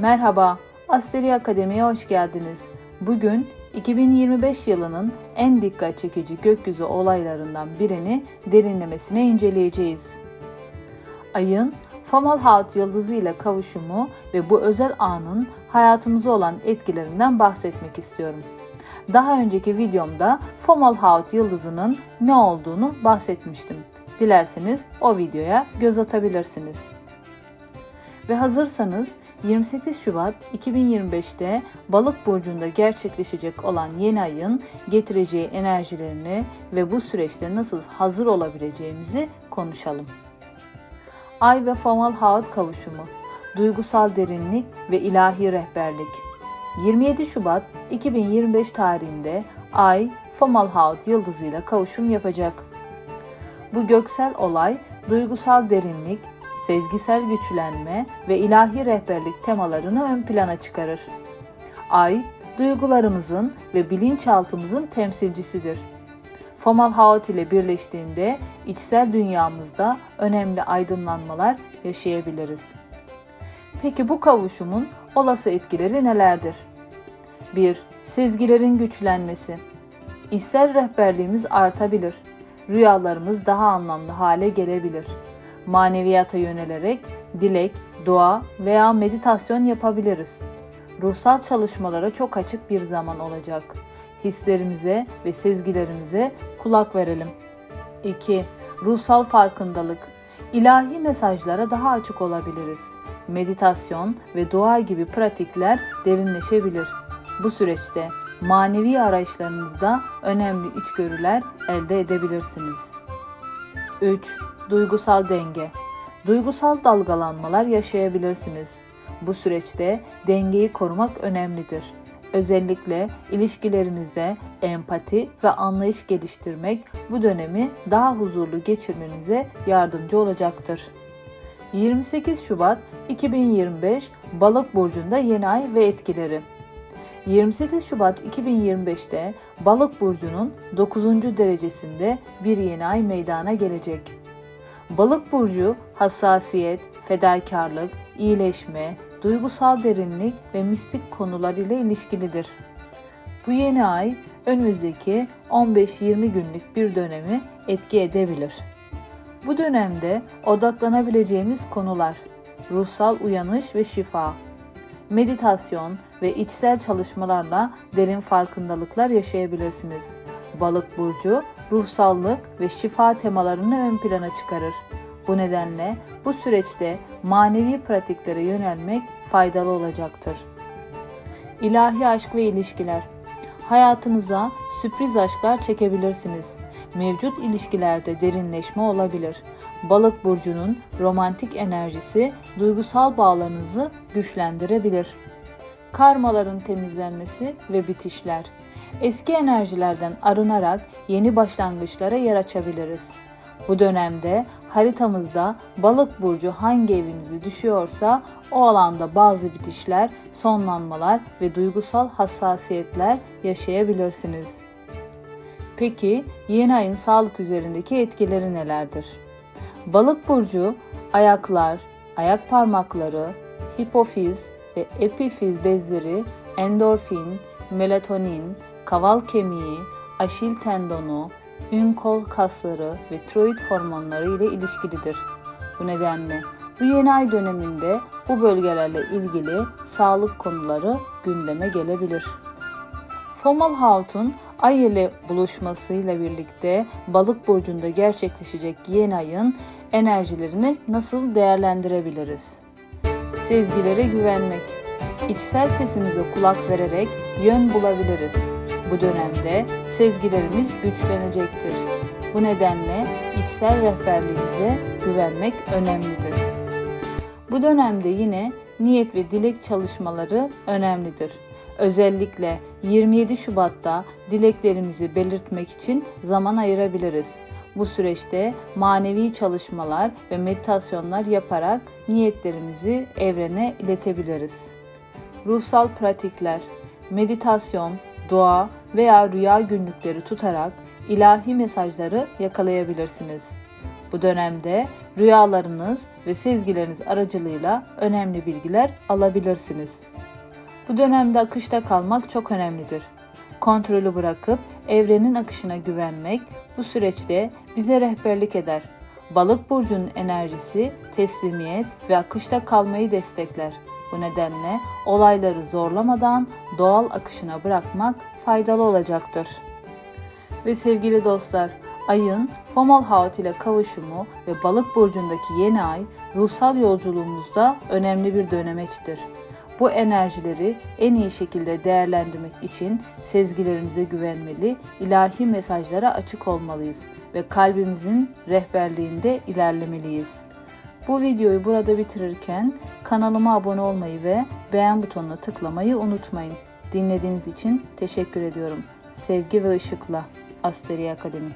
Merhaba, Asteri Akademi'ye hoş geldiniz. Bugün 2025 yılının en dikkat çekici gökyüzü olaylarından birini derinlemesine inceleyeceğiz. Ayın Fomalhaut yıldızı ile kavuşumu ve bu özel anın hayatımıza olan etkilerinden bahsetmek istiyorum. Daha önceki videomda Fomalhaut yıldızının ne olduğunu bahsetmiştim. Dilerseniz o videoya göz atabilirsiniz. Ve hazırsanız 28 Şubat 2025'te Balık burcunda gerçekleşecek olan yeni ayın getireceği enerjilerini ve bu süreçte nasıl hazır olabileceğimizi konuşalım. Ay ve Fomalhaut kavuşumu, duygusal derinlik ve ilahi rehberlik. 27 Şubat 2025 tarihinde Ay Fomalhaut yıldızıyla kavuşum yapacak. Bu göksel olay duygusal derinlik, sezgisel güçlenme ve ilahi rehberlik temalarını ön plana çıkarır. Ay, duygularımızın ve bilinçaltımızın temsilcisidir. Fomalhaut ile birleştiğinde içsel dünyamızda önemli aydınlanmalar yaşayabiliriz. Peki bu kavuşumun olası etkileri nelerdir? 1. Sezgilerin güçlenmesi. İçsel rehberliğimiz artabilir. Rüyalarımız daha anlamlı hale gelebilir. Maneviyata yönelerek dilek, dua veya meditasyon yapabiliriz. Ruhsal çalışmalara çok açık bir zaman olacak. Hislerimize ve sezgilerimize kulak verelim. 2. Ruhsal farkındalık. İlahi mesajlara daha açık olabiliriz. Meditasyon ve dua gibi pratikler derinleşebilir. Bu süreçte manevi arayışlarınızda önemli içgörüler elde edebilirsiniz. 3. Duygusal denge. Duygusal dalgalanmalar yaşayabilirsiniz. Bu süreçte dengeyi korumak önemlidir. Özellikle ilişkilerinizde empati ve anlayış geliştirmek bu dönemi daha huzurlu geçirmenize yardımcı olacaktır. 28 Şubat 2025 Balık burcunda yeni ay ve etkileri. 28 Şubat 2025'te Balık burcunun 9. derecesinde bir yeni ay meydana gelecek. Balık burcu hassasiyet, fedakarlık, iyileşme, duygusal derinlik ve mistik konular ile ilişkilidir. Bu yeni ay önümüzdeki 15-20 günlük bir dönemi etki edebilir. Bu dönemde odaklanabileceğimiz konular ruhsal uyanış ve şifa, meditasyon ve içsel çalışmalarla derin farkındalıklar yaşayabilirsiniz. Balık burcu ruhsallık ve şifa temalarını ön plana çıkarır. Bu nedenle bu süreçte manevi pratiklere yönelmek faydalı olacaktır. İlahi aşk ve ilişkiler. Hayatınıza sürpriz aşklar çekebilirsiniz. Mevcut ilişkilerde derinleşme olabilir. Balık burcunun romantik enerjisi duygusal bağlarınızı güçlendirebilir. Karmaların temizlenmesi ve bitişler. Eski enerjilerden arınarak yeni başlangıçlara yer açabiliriz. Bu dönemde haritamızda balık burcu hangi evinizi düşüyorsa o alanda bazı bitişler, sonlanmalar ve duygusal hassasiyetler yaşayabilirsiniz. Peki yeni ayın sağlık üzerindeki etkileri nelerdir? Balık burcu ayaklar, ayak parmakları, hipofiz ve epifiz bezleri endorfin, melatonin, kaval kemiği, aşil tendonu, ün kol kasları ve tiroid hormonları ile ilişkilidir. Bu nedenle bu yeni ay döneminde bu bölgelerle ilgili sağlık konuları gündeme gelebilir. Fomalhaut'un ay ile buluşmasıyla birlikte balık burcunda gerçekleşecek yeni ayın enerjilerini nasıl değerlendirebiliriz? Sezgilere güvenmek, içsel sesimize kulak vererek yön bulabiliriz. Bu dönemde sezgilerimiz güçlenecektir. Bu nedenle içsel rehberliğimize güvenmek önemlidir. Bu dönemde yine niyet ve dilek çalışmaları önemlidir. Özellikle 27 Şubat'ta dileklerimizi belirtmek için zaman ayırabiliriz. Bu süreçte manevi çalışmalar ve meditasyonlar yaparak niyetlerimizi evrene iletebiliriz. Ruhsal pratikler, meditasyon, dua veya rüya günlükleri tutarak ilahi mesajları yakalayabilirsiniz. Bu dönemde rüyalarınız ve sezgileriniz aracılığıyla önemli bilgiler alabilirsiniz. Bu dönemde akışta kalmak çok önemlidir. Kontrolü bırakıp evrenin akışına güvenmek bu süreçte bize rehberlik eder. Balık burcunun enerjisi teslimiyet ve akışta kalmayı destekler. Bu nedenle olayları zorlamadan doğal akışına bırakmak faydalı olacaktır. Ve sevgili dostlar, ayın Fomalhaut ile kavuşumu ve balık burcundaki yeni ay ruhsal yolculuğumuzda önemli bir dönemeçtir. Bu enerjileri en iyi şekilde değerlendirmek için sezgilerimize güvenmeli, ilahi mesajlara açık olmalıyız ve kalbimizin rehberliğinde ilerlemeliyiz. Bu videoyu burada bitirirken kanalıma abone olmayı ve beğen butonuna tıklamayı unutmayın. Dinlediğiniz için teşekkür ediyorum. Sevgi ve ışıkla Asteri Akademi